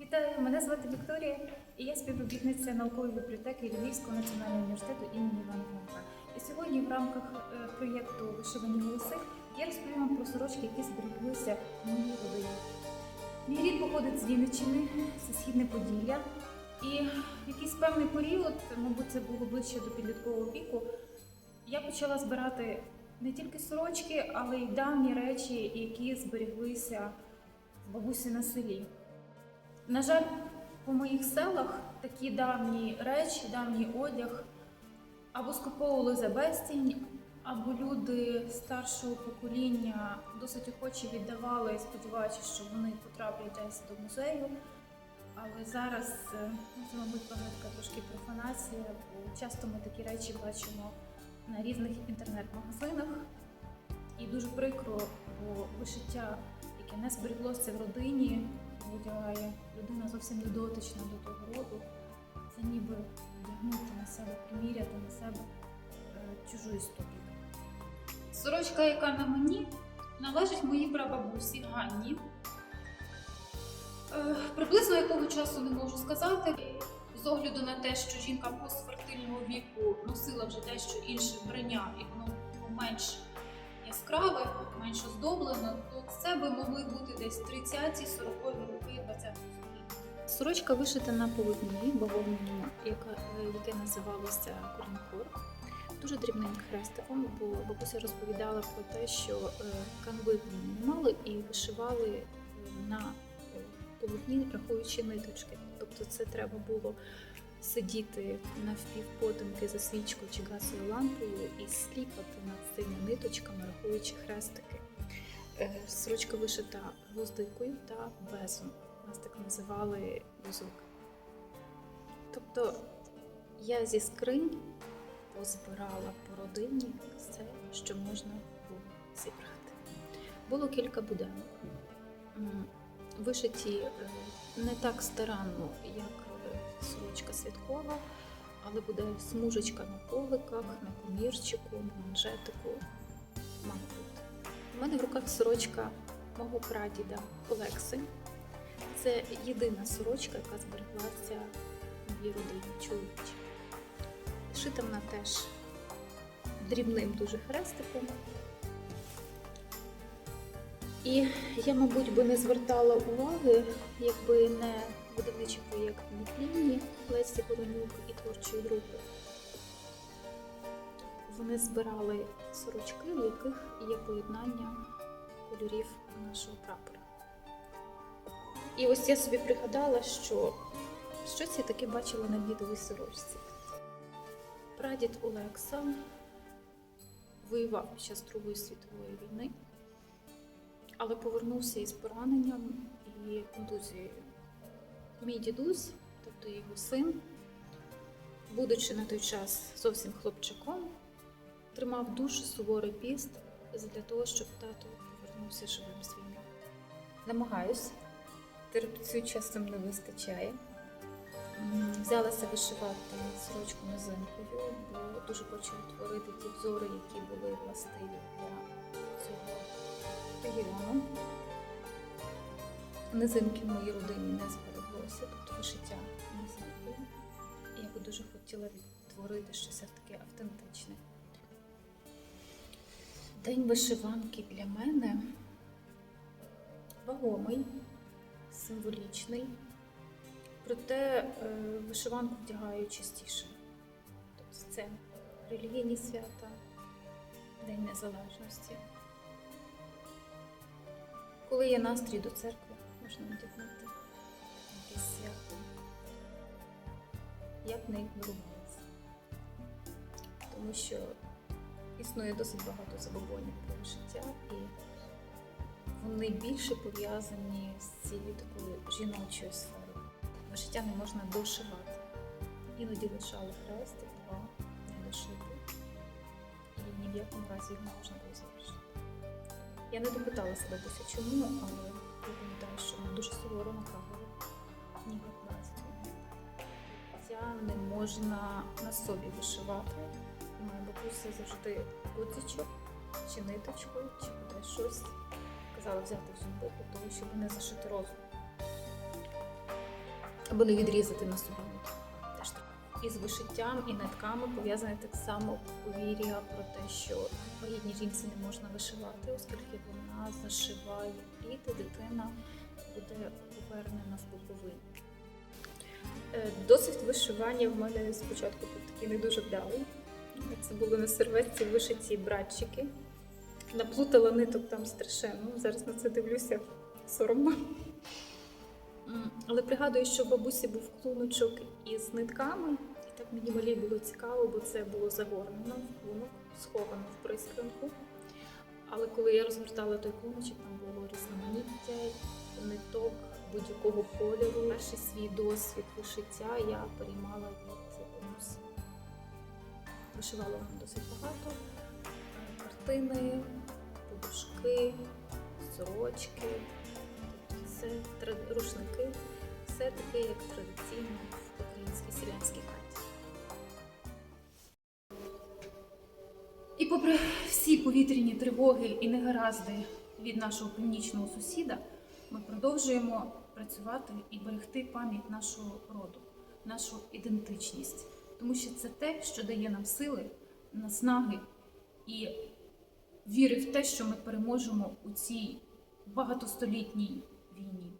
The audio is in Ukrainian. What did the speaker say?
Вітаю, мене звати Вікторія, і я співробітниця наукової бібліотеки Львівського національного університету імені Івана Франка. І сьогодні в рамках е, проєкту Вишивані голоси я розповім вам про сорочки, які збереглися в моїй родині. Мій рід походить з Вінниччини, це східне Поділля. І в якийсь певний період, мабуть, це було ближче до підліткового віку, я почала збирати не тільки сорочки, але й давні речі, які зберіглися в бабусі на селі. На жаль, по моїх селах такі давні речі, давній одяг або скуповували за безцінь, або люди старшого покоління досить охоче віддавали, сподіваючись, що вони потраплять десь до музею. Але зараз е, це, мабуть, така трошки профанація, бо часто ми такі речі бачимо на різних інтернет-магазинах. І дуже прикро, бо вишиття, яке не збереглося в родині, одягає людина зовсім недотична до того роду. Це ніби вдягнути на себе, приміряти на себе е, чужу історію. Сорочка, яка на мені, належить моїй прабабусі Ганні. Е, Приблизно якого часу не можу сказати. З огляду на те, що жінка постфертильного віку носила вже дещо інше вбрання, і воно було менш яскраве, менш оздоблено, то це би могли бути десь 30-40 роки 20 століття. Сорочка вишита на полотні яка, е, яке називалося корінкор. Дуже дрібним хрестиком, бо бабуся розповідала про те, що е, канви не мали і вишивали е, на полотні, рахуючи ниточки. Тобто це треба було сидіти навпівпотемки за свічкою чи газовою лампою і сліпати над цими ниточками, рахуючи хрестики. Е, Сорочка вишита гвоздикою та безом. Нас так називали бузок. Тобто я зі скринь позбирала по родині все, що можна було зібрати. Було кілька будинок. Вишиті е, не так старанно, як сорочка святкова, але буде смужечка на поликах, на комірчику, на манжетику. Має бути. У мене в руках сорочка мого прадіда Олекси. Це єдина сорочка, яка збереглася в моїй родині чоловічі. Шита вона теж дрібним дуже хрестиком. І я, мабуть, би не звертала уваги, якби не видавничий проєкт Нетлінні Лесі Воронюк і творчої групи. Вони збирали сорочки, в яких є поєднання кольорів нашого прапора. І ось я собі пригадала, що щось я таке бачила на відовій сорочці. Прадід Олекса воював під час Другої світової війни, але повернувся із пораненням і контузією. Мій дідусь, тобто його син, будучи на той час зовсім хлопчаком, тримав дуже суворий піст для того, щоб тато повернувся живим з війни. Намагаюсь, терпцю часом не вистачає. Взялася вишивати сорочку низинкою, бо дуже хочу утворити ті взори, які були властиві для цього регіону. Низинки в моїй родині не збереглося, тобто вишиття. І я би дуже хотіла відтворити щось таке автентичне. День вишиванки для мене вагомий, символічний. Проте е, вишиванку вдягаю частіше. Тобто це релігійні свята, День Незалежності. Коли є настрій до церкви, можна якесь свято. Я б не ігнорувалася. Тому що існує досить багато забобонів про життя, і вони більше пов'язані з цією такою жіночою сферою. Вишиття не можна дошивати. Іноді лишали хрестик, два не дошити. І ні в якому разі їх не можна було залишити. Я не допиталася бабуся чому, але я пам'ятаю, що вона дуже суворо наказувала ні пластику. Не можна на собі вишивати. Моя бабуся завжди гудзичок чи ниточкою, чи буде щось. Казала взяти в зуби того, щоб не зашити розум. або не відрізати на собі. Так. Із вишиттям і нитками пов'язане так само повір'я про те, що вагітній жінці не можна вишивати, оскільки вона зашиває плід, і дитина буде повернена в пуповину. Е, Досвід вишивання в мене спочатку був такий не дуже вдалий. Це були на серветці вишиті братчики. Наплутала ниток там страшенно. Зараз на це дивлюся соромно. Але пригадую, що в бабусі був клуночок із нитками, і так мені малі було цікаво, бо це було загорнено в клунок, сховано в прискранку. Але коли я розгортала той клуночок, там було різноманіття ниток будь-якого кольору. Перший свій досвід вишиття я переймала від бабусі. Вишивала вона досить багато. Картини, подушки, сорочки. Це рушники, все таке, як традиційно в українській селянській хаті. І попри всі повітряні тривоги і негаразди від нашого північного сусіда, ми продовжуємо працювати і берегти пам'ять нашого роду, нашу ідентичність, тому що це те, що дає нам сили, наснаги і віри в те, що ми переможемо у цій багатостолітній війні.